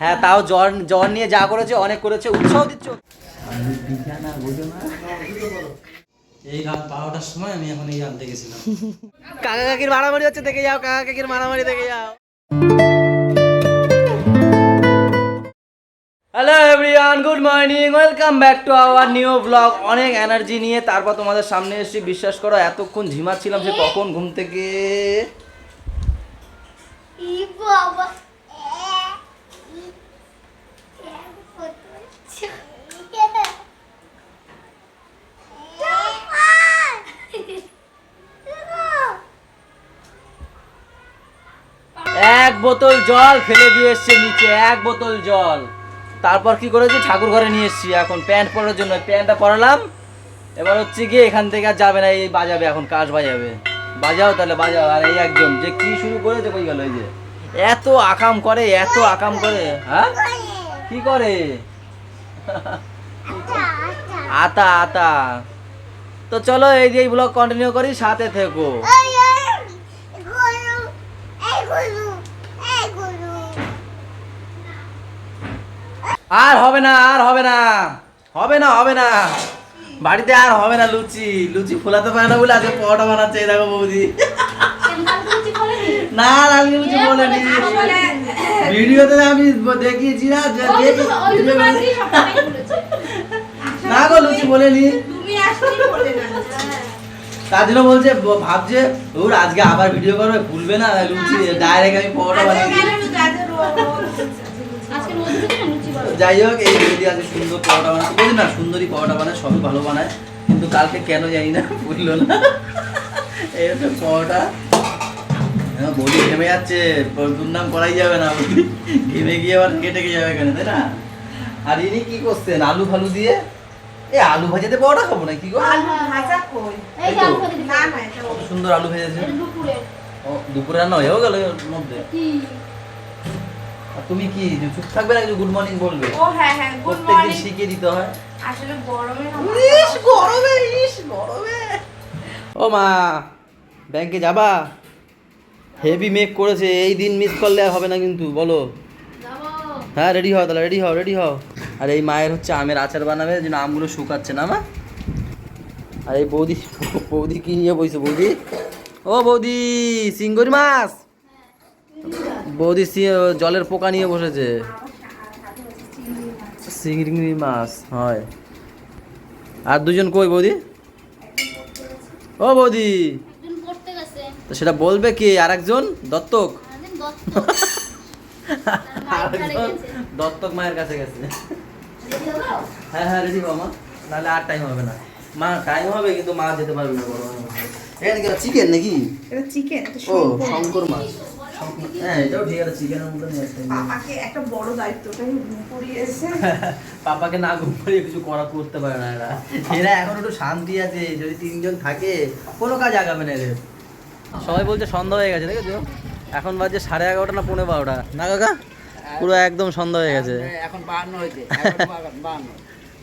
হ্যাঁ তাও জ্বর জ্বর নিয়ে যা করেছে অনেক করেছে উৎসাহ দিচ্ছ। এই রাত বারোটার সময় আমি এখন এই আনতে গেছিলাম। কাকা কাকির মারামারি হচ্ছে দেখে যাও কাকা কাকির মারামারি দেখে যাও। Hello everyone good morning welcome back to our new blog অনেক এনার্জি নিয়ে তারপর তোমাদের সামনে এসেছি। বিশ্বাস করো এতক্ষণ ঝিমাচ্ছিলাম সে কখন ঘুম থেকে বাবা বোতল জল ফেলে দিয়ে এসছে নিচে, এক বোতল জল। তারপর কি করেছি? ঠাকুর ঘরে নিয়ে এসছি। এখন প্যান্ট পরার জন্য, প্যান্টটা পরালাম। এবার হচ্ছে গিয়ে এখান থেকে আর যাবে না, এই বাজাবে এখন, কাজ বাজাবে। বাজাও তাহলে, বাজাও। আর এই একজন, যে কি শুরু করেছে কই গেল এই যে? এত আকাম করে, এত আকাম করে হ্যাঁ? কি করে? আতা আতা। তো চলো, এই যে ব্লগ কন্টিনিউ করি, সাথে থেকো। আর হবে না আর হবে না। হবে না হবে না। বাড়িতে আর হবে না লুচি। লুচি ফোলাতে পারে না বলে আজকে পরোটা বানাচ্ছে এই দেখো বৌদি? না আজকে লুচি বলেনি ভিডিওতে আমি দেখিয়েছি না। না গো লুচি বলেনি। তার জন্য বলছে ভাবছে ওর আজকে আবার ভিডিও করবে ভুলবে না লুচি ডাইরেক্ট আমি পরোটা বানিয়ে যাই হোক এই বৌদি আজকে সুন্দর পরোটা বানাচ্ছে বৌদি না সুন্দরী পরোটা বানায় সবই ভালো বানায় কিন্তু কালকে কেন জানি না বুঝলো না। এই হচ্ছে পরোটা। হ্যাঁ, বৌদি ঘেমে যাচ্ছে দুর্নাম করাই যাবে না ঘেমে গিয়ে আবার কেটে গিয়ে যাবে কেন তাই না? আর ইনি কি করছেন আলু ফালু দিয়ে? এ আলু ভাজাতে পরোটা খাব না কি গো এই এই যে তো। আলু ভাজি হবে। কত সুন্দর আলু ভেজেছে। দুপুরে। ও দুপুরে রান্না হয়েও গেল মধ্যে। তুমি কি চুপ থাকবে না গুড মর্নিং বলবে? ও হ্যাঁ হ্যাঁ গুড মর্নিং শিখিয়ে দিতে হয়। আসলে গরমে ইস গরমে ইস গরমে। ও মা ব্যাংকে যাবা? হেভি মেক করেছে এই দিন মিস করলে আর হবে না কিন্তু বলো। হ্যাঁ রেডি হও তাহলে রেডি হও রেডি হও। আর এই মায়ের হচ্ছে আমের আচার বানাবে যেন আমগুলো শুকাচ্ছে না মা। আর এই বৌদি বৌদি কি নিয়ে বইছে বৌদি? ও বৌদি সিঙ্গুরি মাছ। বৌদি সি- জলের পোকা নিয়ে বসেছে। চিংড়ি মাছ হয়। আর দুজন কই বৌদি? ও বৌদি। তো সেটা বলবে কি? আর একজন দত্তক। দত্তক মায়ের কাছে গেছে। হ্যাঁ হ্যাঁ রেডি মা। নাহলে আর টাইম হবে না। মা টাইম হবে কিন্তু মা যেতে পারবে না বড়। এখানে কি চিকেন নাকি? এটা চিকেন ও শঙ্কর। শঙ্কর মাছ হ্যাঁ এটাও ঠিক আছে চিকেনের মতো নিয়ে আসতে পাপাকে একটা বড় দায়িত্বটাই পড়িয়েছে পাপাকে না ঘুম পাড়িয়ে কিছু করা করতে পারে না এরা। এরা এখন একটু শান্তি আছে যদি তিনজন থাকে কোনো কাজ আগাবে না এদের। সবাই বলছে সন্ধ্যা হয়ে গেছে দেখেছ? এখন বাজে সাড়ে এগারোটা না পৌনে বারোটা? না কাকা? পুরো একদম সন্ধ্যা হয়ে গেছে। এখন বাহান্ন হয়েছে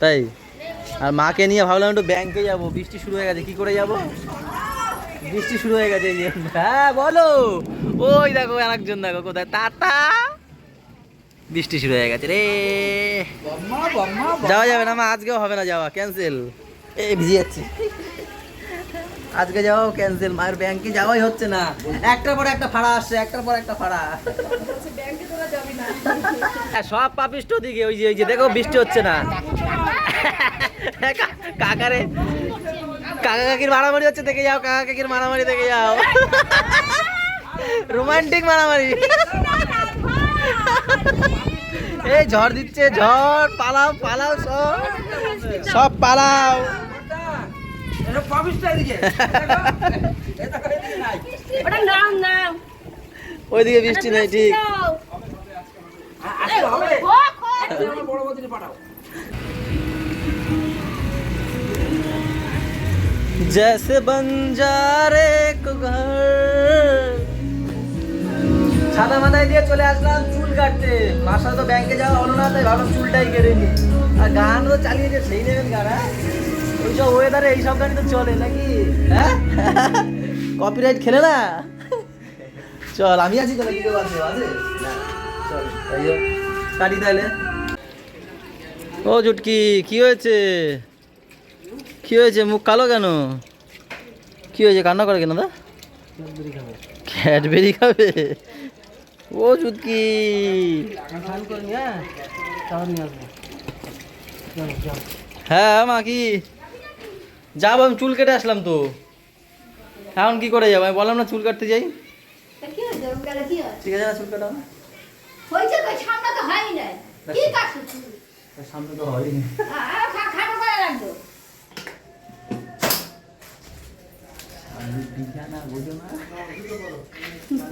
তাই? আর মাকে নিয়ে ভাবলাম একটু ব্যাংকে যাব। বৃষ্টি শুরু হয়ে গেছে কি করে যাব? বৃষ্টি শুরু হয়ে গেছে যে। হ্যাঁ বলো। ওই দেখো আরেকজন দেখো কোথায়। টাটা। বৃষ্টি শুরু হয়ে গেছে রে। বম্মা বম্মা যাওয়া যাবে না মা আজকেও হবে না যাওয়া। ক্যান্সেল এই ভিজে যাচ্ছে। আজকে যাওয়াও ক্যান্সেল মায়ের ব্যাংকে যাওয়াই হচ্ছে না। একটার পর একটা ভাড়া আসছে একটার পর একটা ভাড়া হ্যাঁ, সব পাপিষ্ট দিকে ওই যে ওই যে দেখো বৃষ্টি হচ্ছে না। কাকারে। কাকা কাকির মারামারি হচ্ছে দেখে যাও কাকা কাকির মারামারি দেখে যাও। রোমান্টিক মারামারি। এই ঝড় দিচ্ছে ঝড় পালাও পালাও সব। সব পালাও। এটা পাবিসটা এদিকে। ওটা নাও, নাও। ওইদিকে বৃষ্টি নেই ঠিক। जैसे बंजारे को घर সাদা মাথায় দিয়ে চলে আসলাম চুল কাটতে মাসা তো ব্যাংকে যাওয়া হলো না তাই ভাবলাম চুলটাই কেটে নি আর গান তো চালিয়েছে সেই নেবেন গান হ্যাঁ ওইসব ওয়েদারে এইসব গানই তো চলে নাকি হ্যাঁ কপিরাইট খেলে না চল আমি আছি তো নাকি কেউ আছে আছে না, চল তাই হোক। কাটি তাহলে ও জুটকি কি হয়েছে কি হয়েছে? মুখ কালো কেন? কি হয়েছে? কান্না করে কেন দা ক্যাডবেরি খাবে? ও জুটকি হ্যাঁ মা কি? যাব আমি চুল কেটে আসলাম তো। এখন কি করে যাব? আমি বললাম না চুল কাটতে যাই? ঠিক আছে না চুল কাটা? সামনে তো হয়নি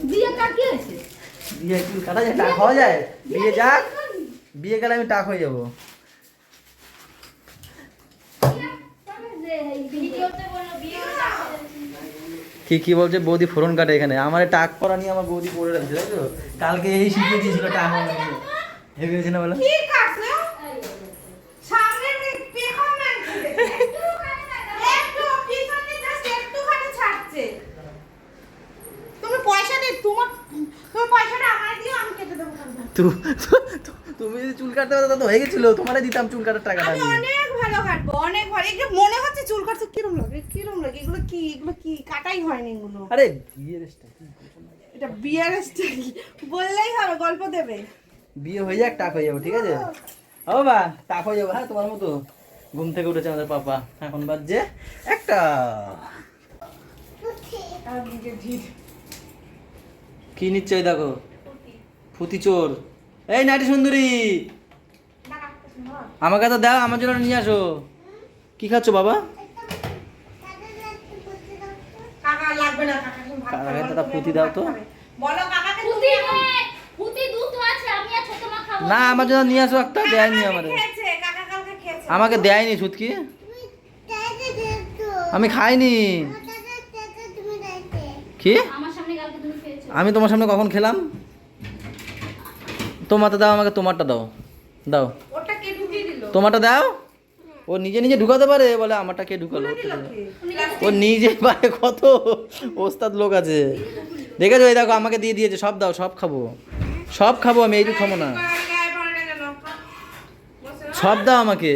বিয়ে কার কি হয়েছে? বিয়ে চুল কাটা যায় টাক হওয়া যায়? বিয়ে যাক। বিয়ে গেলে আমি টাক হয়ে যাব। কি কি বলছে? বৌদি ফোরন কাটে এখানে। আমার টাক করা নিয়ে আমার বৌদি পড়ে রাখছে তাই তো? কালকে এই শিখিয়ে দিয়েছিল টাক হেভি না বলো কি কাটলো সামনে পেখন না একটু পিছনে জাস্ট একটুখানি ছাড়ছে তুমি পয়সা দে তোমার তোমার পয়সাটা আমার দিও আমি কেটে দেবো কালকে। তু- তু- তু- তুমি যদি চুল কাটতে পারো তো হয়ে গেছিল তোমারে দিতাম চুল কাটার টাকাটা আমি অনেক ভালো কাটবো অনেক ভালো। এগুলো মনে হচ্ছে চুল কাটছে কিরম লাগে কিরম লাগে? এগুলো কি এগুলো কি? কাটাই হয়নি এগুলো। আরে বিয়ের style। এটা বিয়ার স্টাইল বললেই হবে গল্প দেবে। বিয়ে হয়ে যাক টাক হয়ে যাব ঠিক আছে? ও বাবা টাক হয়ে যাব হ্যাঁ তোমার মতো। ঘুম থেকে উঠেছে আমাদের পাপা। এখন বাজছে একটা। কি নিচ্ছে ওই দেখো? ফুতি চোর। এই নাটি সুন্দরী। আমাকে তো দাও আমার জন্য নিয়ে আসো। কি খাচ্ছ বাবা? ফুটি এখন দাও তো। পুঁতি নে, পুঁতি দুধ তো আছে, আমি আর ছোট মা খাব। না আমার জন্য নিয়ে আসো একটা দেয়নি আমাদের। আমাকে দেয়নি ছুটকি আমি খাইনি। কি? আমার সামনে কালকে তুমি খেয়েছো। আমি তোমার সামনে কখন খেলাম? তোমারটা দাও আমাকে তোমারটা দাও। দাও। তোমারটা দাও। ও নিজে নিজে ঢুকাতে পারে বলে আমারটা কে ঢুকালো? ও নিজে পারে কত ওস্তাদ লোক আছে। দেখেছ? এই দেখো আমাকে দিয়ে দিয়েছে সব দাও সব খাব। সব খাব আমি এইটুকু খাব না। সব দাও আমাকে।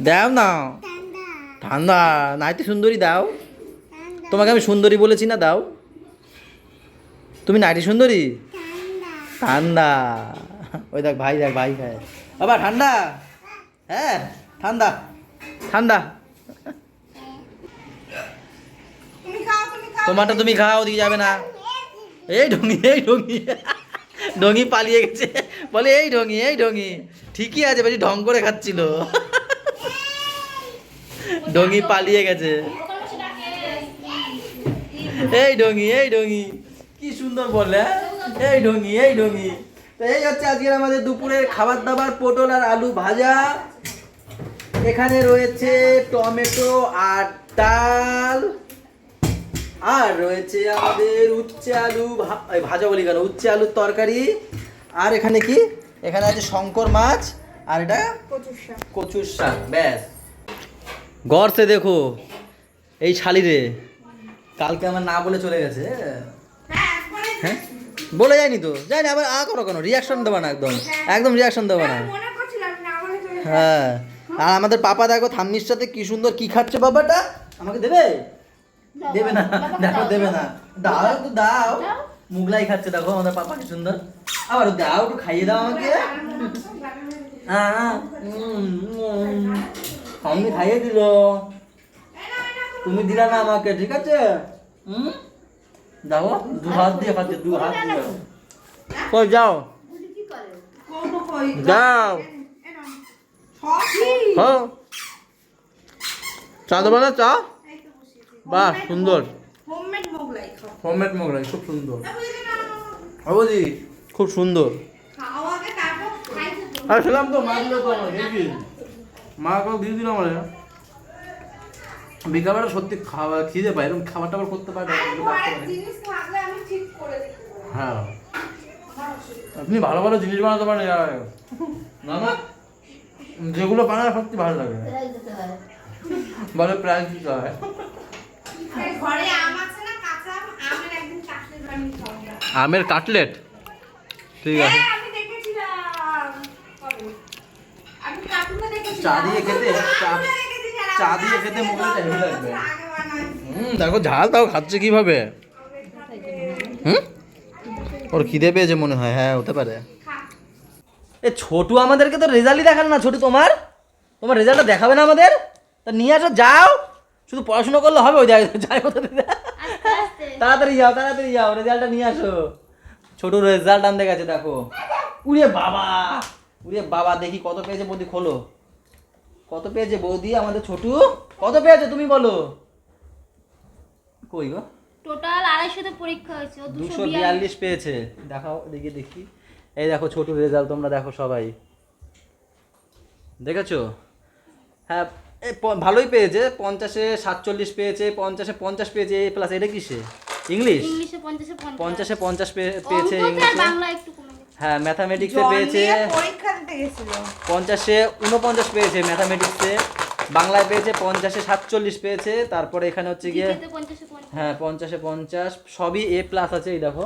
দাও না। ঠান্ডা নাইতে সুন্দরী দাও। তোমাকে আমি সুন্দরী বলেছি না দাও। তুমি নাইটি সুন্দরী? ঠান্ডা। ওই দেখ ভাই দেখ ভাই খায়। বাবা ঠান্ডা? হ্যাঁ ঠান্ডা। ঠান্ডা। তোমারটা তুমি খাও ওদিকে যাবে না। এই ঢঙ্গি এই ঢঙ্গি ঢঙ্গি পালিয়ে গেছে। বলে এই ঢঙ্গি এই ঢঙ্গি ঠিকই আছে বেশি ঢং করে খাচ্ছিল। ঢঙ্গি পালিয়ে গেছে। এই ঢঙ্গি এই ঢঙ্গি কি সুন্দর বলে হ্যাঁ? এই ঢঙ্গি এই ঢঙ্গি তো এই হচ্ছে আজকের আমাদের দুপুরের খাবার দাবার পটল আর আলু ভাজা। এখানে রয়েছে টমেটো আর ডাল। আর রয়েছে আমাদের উচ্ছে আলু ভাজা বলি কেন? উচ্ছে আলুর তরকারি। আর এখানে কি? এখানে আছে শঙ্কর মাছ আর এটা কচুর শাক। ব্যাস। গড়তে দেখো এই শালিরে। কালকে আমার না বলে চলে গেছে। হ্যাঁ বলে যায়নি তো? যায়নি আবার আ করো কেন? রিয়াকশন দেবো না একদম। একদম রিয়াকশন দেবো না। যাবে। হ্যাঁ আর আমাদের পাপা দেখো থাম্মির সাথে কি সুন্দর কি খাচ্ছে বাবাটা? আমাকে দেবে? দেবে না। দেখো দেবে না। দাও। একটু দাও। মুগলাই খাচ্ছে দেখো আমাদের পাপা কি সুন্দর। আবার দাও একটু খাইয়ে দাও আমাকে। হ্যাঁ। আমি খাইয়ে দিল। তুমি দিলা না আমাকে ঠিক আছে? হুম যাও দু হাত দিয়ে খাচ্ছে দু হাত দিয়ে কই যাও বুঝি কি করে? কৌটো কই? যাও? হ্যাঁ চা দেবো না চা বাহ সুন্দর হোমমেড মোগলাই খুব সুন্দর অবধি খুব সুন্দর। আর খেলাম তো মা দিল তো দেখি মা কেউ দিয়ে দিল আমার বিকালবেলা সত্যি খাওয়া খিদে পায় এরকম খাবার টাবার করতে পারে। হ্যাঁ। আপনি ভালো ভালো জিনিস বানাতে পারেন না না যেগুলো বানায় সত্যি ভালো লাগে। বলে প্রাইজ দিতে হয়। নেই। ঘরে আম আছে না কাঁচা আম? আমের কাটলেট ঠিক আছে। হ্যাঁ, আমি দেখে আমি কার্টুনে দেখেছি চা দিয়ে খেতে? চা দিয়ে খেতে হেভি লাগবে। হুম দেখো ঝাল তাও খাচ্ছে কীভাবে? হুম? ওর খিদে পেয়েছে মনে হয় হ্যাঁ হতে পারে। এ ছোটু আমাদেরকে তো রেজাল্টই দেখান না ছোটু তোমার? তোমার রেজাল্টটা দেখাবে না আমাদের? তা নিয়ে আসো যাও। শুধু পড়াশোনা করলে হবে ওই জায়গায় যাই কোথা আস্তে তাড়াতাড়ি যাও তাড়াতাড়ি যাও রেজাল্টটা নিয়ে আসো। ছোটুর রেজাল্ট আনতে গেছে দেখো। উড়ে বাবা উড়ে বাবা দেখি কত পেয়েছে বৌদি খোলো। কত পেয়েছে বৌদি? আমাদের ছোটু? কত পেয়েছে তুমি বলো? কই গো? টোটাল আড়াইশোতে পরীক্ষা হয়েছে দুশো বিয়াল্লিশ। পেয়েছে। দেখাও দেখি দেখি। এই দেখো ছোটুর রেজাল্ট তোমরা দেখো সবাই। দেখেছ? হ্যাঁ ভালোই পেয়েছে। পঞ্চাশে সাতচল্লিশ পেয়েছে পঞ্চাশে পঞ্চাশ পেয়েছে এ প্লাস এটা কিসে? ইংলিশ ইংলিশে পঞ্চাশে পঞ্চাশে। পেয়েছে ইংলিশে হ্যাঁ ম্যাথামেটিক্সে পেয়েছে পরীক্ষা দিতে গেছিল। পঞ্চাশে উনপঞ্চাশ পেয়েছে ম্যাথামেটিক্সে বাংলায় পেয়েছে পঞ্চাশে সাতচল্লিশ পেয়েছে তারপরে এখানে হচ্ছে গিয়ে হ্যাঁ পঞ্চাশে পঞ্চাশ সবই এ প্লাস আছে এই দেখো।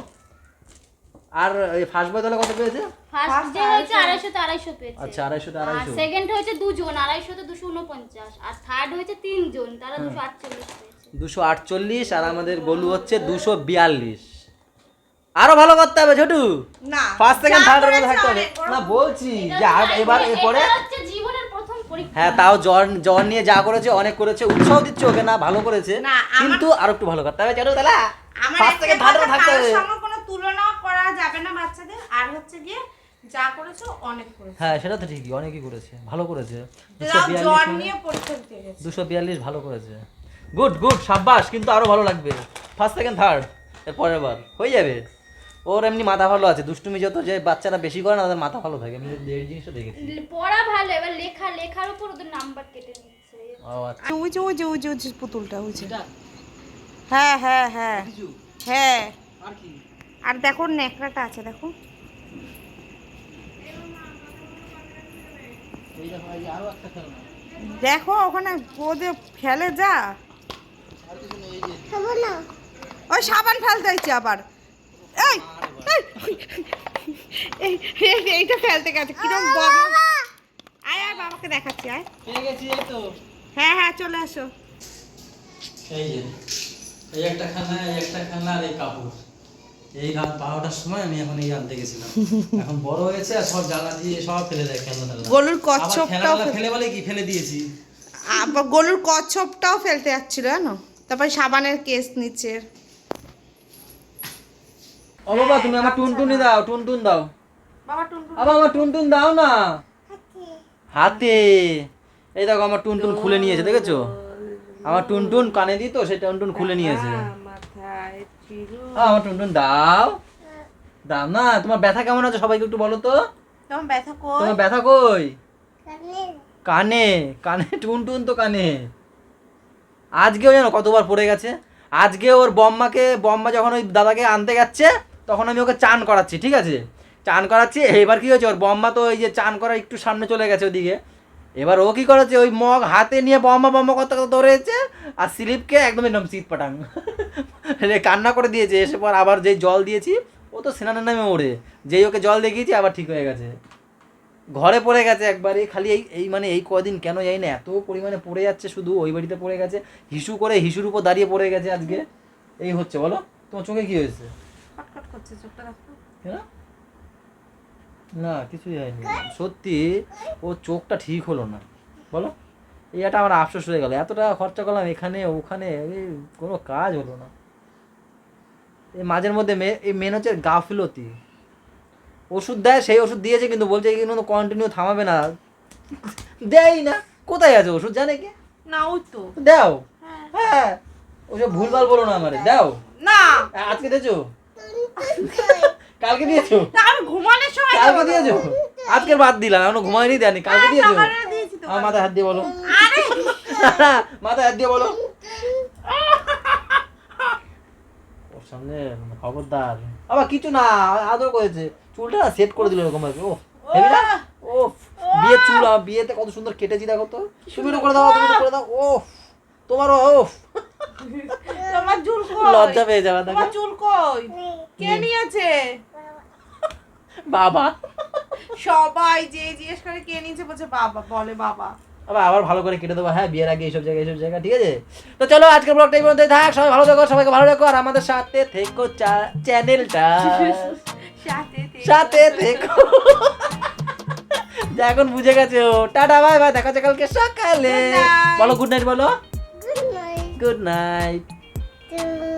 আর ফার্স্ট বয় তাহলে কত পেয়েছে? ফার্স্ট যে হয়েছে আড়াইশোতে আড়াইশো পেয়েছে। আচ্ছা আড়াইশোতে আর আড়াইশো। সেকেন্ড হয়েছে দুজন আড়াইশোতে দুশো উনপঞ্চাশ আর থার্ড হয়েছে তিনজন তারা দুশো আটচল্লিশ পেয়েছে। দুশো আটচল্লিশ আর আমাদের গোলু হচ্ছে দুশো বিয়াল্লিশ। আরও ভালো করতে হবে ছোটু না। ফার্স্ট সেকেন্ড থার্ড এর মধ্যে থাকতে হবে। না বলছি যে আর এবার এরপরে জীবনের প্রথম পরীক্ষা। হ্যাঁ তাও জ্বর জ্বর নিয়ে যা করেছে অনেক করেছে উৎসাহ দিচ্ছে ওকে না ভালো করেছে। কিন্তু আরও একটু ভালো করতে হবে ছোটু তাহলে। ফার্স্ট একটা থেকে থার্ড কথা, থাকতে হবে। সঙ্গে কোনো তুলনা করা যাবে না বাচ্চাদের। আর হচ্ছে গিয়ে যা করেছ অনেক করেছ। হ্যাঁ সেটা তো ঠিকই অনেকই করেছে ভালো করেছে। দুশো জ্বর নিয়ে পরীক্ষা দিতে গেছে। দুশো বিয়াল্লিশ ভালো করেছে। গুড গুড সাব্বাস কিন্তু আরও ভালো লাগবে। ফার্স্ট সেকেন্ড থার্ড এর পরের বার। হয়ে যাবে। ওর এমনি মাথা ভালো আছে দুষ্টুমি যত যে বাচ্চারা বেশি করে না তাদের মাথা ভালো থাকে। আমি এই জিনিসটা দেখেছি। পড়া ভালো এবার লেখা লেখার উপর ওদের নাম্বার কেটে নিচ্ছে। ও আচ্ছা। ওই যে ওই যে ওই যে ওই যে পুতুলটা ওই যে। হ্যাঁ হ্যাঁ হ্যাঁ। হ্যাঁ। আর কি? আর দেখো নেকড়াটা আছে দেখো। এই দেখো এই আরও একটা খেলনা। দেখো ওখানে ও যে ফেলে যা। আর কিছু নেই এই যে। খাব ওই সাবান ফেলতে হয়েছে আবার। এইটা ফেলতে গেছে কিরম বদমাস। আয় আয় বাবাকে দেখাচ্ছি আয়। পেয়ে গেছি এই তো। হ্যাঁ হ্যাঁ চলে আসো। এই যে এই একটা খেলনা এই একটা খেলনা আর এই কাপড়। এই রাত বারোটার সময় আমি এখন এই আনতে গেছিলাম। এখন বড় হয়েছে আর সব জ্বালা দিয়ে সব ফেলে দেয় খেলনা গলুর কচ্ছপটাও ফেলে বলে কি? ফেলে দিয়েছি। গলুর কচ্ছপটাও ফেলতে যাচ্ছিল জানো? তারপরে সাবানের কেস নিচে ও বাবা তুমি আমার টুনটুনি দাও টুনটুন দাও। বাবা টুনটুন আবার আমার টুনটুন দাও না। হাতে। এই দেখো আমার টুনটুন খুলে নিয়েছে দেখেছ? আমার টুনটুন কানে দিই তো সেই টুনটুন খুলে নিয়েছে। আমার টুনটুন দাও। দাও না তোমার ব্যথা কেমন আছে সবাইকে একটু বলো তো? তোমার ব্যথা কই? তোমার ব্যথা কই? কানে। কানে কানে টুনটুন তো কানে। আজকেও জানো কতবার পড়ে গেছে? আজকে ওর বম্মাকে বম্মা যখন ওই দাদাকে আনতে যাচ্ছে তখন আমি ওকে চান করাচ্ছি, ঠিক আছে? চান করাচ্ছি এবার কি হয়েছে? ওর বম্মা তো ওই যে চান করা একটু সামনে চলে গেছে ওদিকে। এবার ও কি করেছে? ওই মগ হাতে নিয়ে বম্মা বম্মা কত ধরেছে আর স্লিপকে একদম এরকম চিৎ পাটাং কান্না করে দিয়েছে, এসে পর আবার যেই জল দিয়েছি, ও তো স্নানের নামে ওড়ে যেই ওকে জল দেখিয়েছি, আবার ঠিক হয়ে গেছে। ঘরে পড়ে গেছে একবারে, খালি এই এই মানে এই কদিন কেন যাই না, এত পরিমাণে পড়ে যাচ্ছে শুধু, ওই বাড়িতে পড়ে গেছে। হিসু করে হিসুর উপর দাঁড়িয়ে পড়ে গেছে আজকে। এই হচ্ছে, বলো? তোমার চোখে কী হয়েছে? করছে চোখটা দেখো। না কিছুই হয়নি। সত্যি ও চোখটা ঠিক হলো না। বলো একটা আমার আফসোস হয়ে গেল। এত টাকা খরচা করলাম এখানে ওখানে কোনো কাজ হলো না। এই মাঝের মধ্যে এই মেন হচ্ছে গাফিলতি। ওষুধ দেয় সেই ওষুধ দিয়েছে কিন্তু বলছে কিন্তু কন্টিনিউ থামাবে না। দেয়ই না। কোথায় আছে ওষুধ জানে কি? না ওই তো। দাও। হ্যাঁ। ওসব ভুলভাল বলো না আমারে দাও। না। আজকে দিয়েছ? কালকে দিয়েছ? আমি ঘুমানোর সময় কালকে দিয়েছ? বাদ দিলাম ঘুমাইনি দেয়নি। কালকে হ্যাঁ, দিয়েছ? আমার মাথায় হাত দিয়ে বলো। মাথায় হাত দিয়ে বলো। ওর সামনে খবরদার। আবার কিছু না আদর করেছে। চুলটা সেট করে দিল এরকম ভাবে। ও ও বিয়ে চুল বিয়েতে কত সুন্দর কেটেছি দেখো তো। তুমি করে দাও তুমি করে দাও। ও তোমার ও তোমার চুল কই? লজ্জা পেয়ে যাবে দেখো। তোমার চুল কই? কে নিয়েছে? বাবা। সবাই যে জিজ্ঞেস করে কে নিয়েছে বলছে বাবা বলে বাবা। আবার আবার ভালো করে কেটে দেবো হ্যাঁ বিয়ের আগে এইসব জায়গায় এইসব জায়গা ঠিক আছে? তো চলো আজকের ব্লগটা এই থাক সবাই ভালো থাকো সবাইকে ভালো রাখো আর আমাদের সাথে থেকো চ্যানেলটা। সাথে থেকো। এখন বুঝে গেছে। ও টাটা বাই বাই দেখা হচ্ছে কালকে সকালে। বলো গুড নাইট বলো। Good night. Good night to